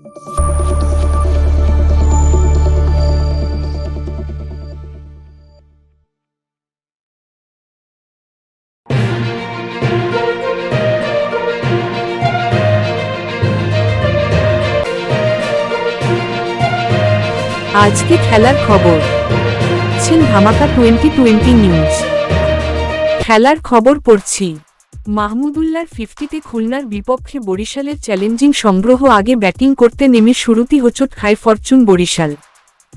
আজকে খেলার খবর। ছেন ধামাকা টোয়েন্টি টোয়েন্টি নিউজ। খেলার খবর পড়ছি। মাহমুদুল্লার ফিফটিতে খুলনার বিপক্ষে বরিশালের চ্যালেঞ্জিং সংগ্রহ আগে ব্যাটিং করতে নেমে শুরুতেই হোঁচট খায় ফরচুন বরিশাল।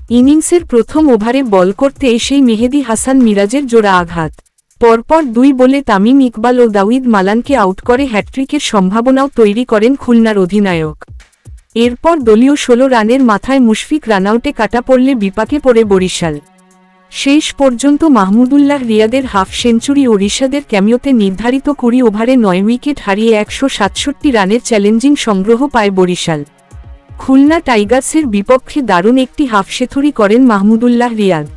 ইনিংসের প্রথম ওভারে বল করতে এসেই মেহেদি হাসান মিরাজের জোড়া আঘাত। পরপর দুই বলে তামিম ইকবাল ও দাউদ মালানকে আউট করে হ্যাট্রিকের সম্ভাবনাও তৈরি করেন খুলনার অধিনায়ক। এরপর দলীয় ষোলো রানের মাথায় মুশফিক রানআউটে কাটা পড়লে বিপাকে পড়ে বরিশাল। শেষ পর্যন্ত মাহমুদুল্লাহ রিয়াদের হাফ সেঞ্চুরি ও রিশাদের ক্যামিওতে নির্ধারিত কুড়ি ওভারে নয় উইকেট হারিয়ে একশো সাতষট্টি রানের চ্যালেঞ্জিং সংগ্রহ পায় বরিশাল। খুলনা টাইগার্সের বিপক্ষে দারুণ একটি হাফ সেথুরি করেন মাহমুদুল্লাহ রিয়াদ।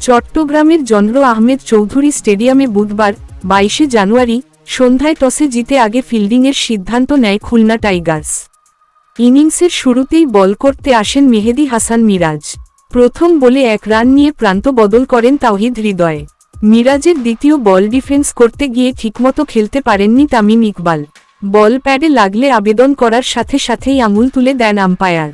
চট্টগ্রামের জন্র আহমেদ চৌধুরী স্টেডিয়ামে বুধবার, বাইশে জানুয়ারি, সন্ধ্যায় টসে জিতে আগে ফিল্ডিংয়ের সিদ্ধান্ত নেয় খুলনা টাইগার্স। ইনিংসের শুরুতেই বল করতে আসেন মেহেদি হাসান মিরাজ। প্রথম বলে এক রান নিয়ে প্রান্ত বদল করেন তাওহিদ হৃদয়। মিরাজের দ্বিতীয় বল ডিফেন্স করতে গিয়ে ঠিকমতো খেলতে পারেননি তামিম ইকবাল। বল প্যাডে লাগলে আবেদন করার সাথে সাথেই আঙুল তুলে দেন আম্পায়ার।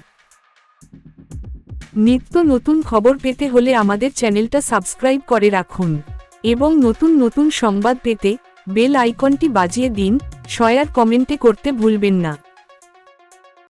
নিত্য নতুন খবর পেতে হলে আমাদের চ্যানেলটা সাবস্ক্রাইব করে রাখুন। এবং নতুন নতুন সংবাদ পেতে বেল আইকনটি বাজিয়ে দিন শয়ার কমেন্টে করতে ভুলবেন না।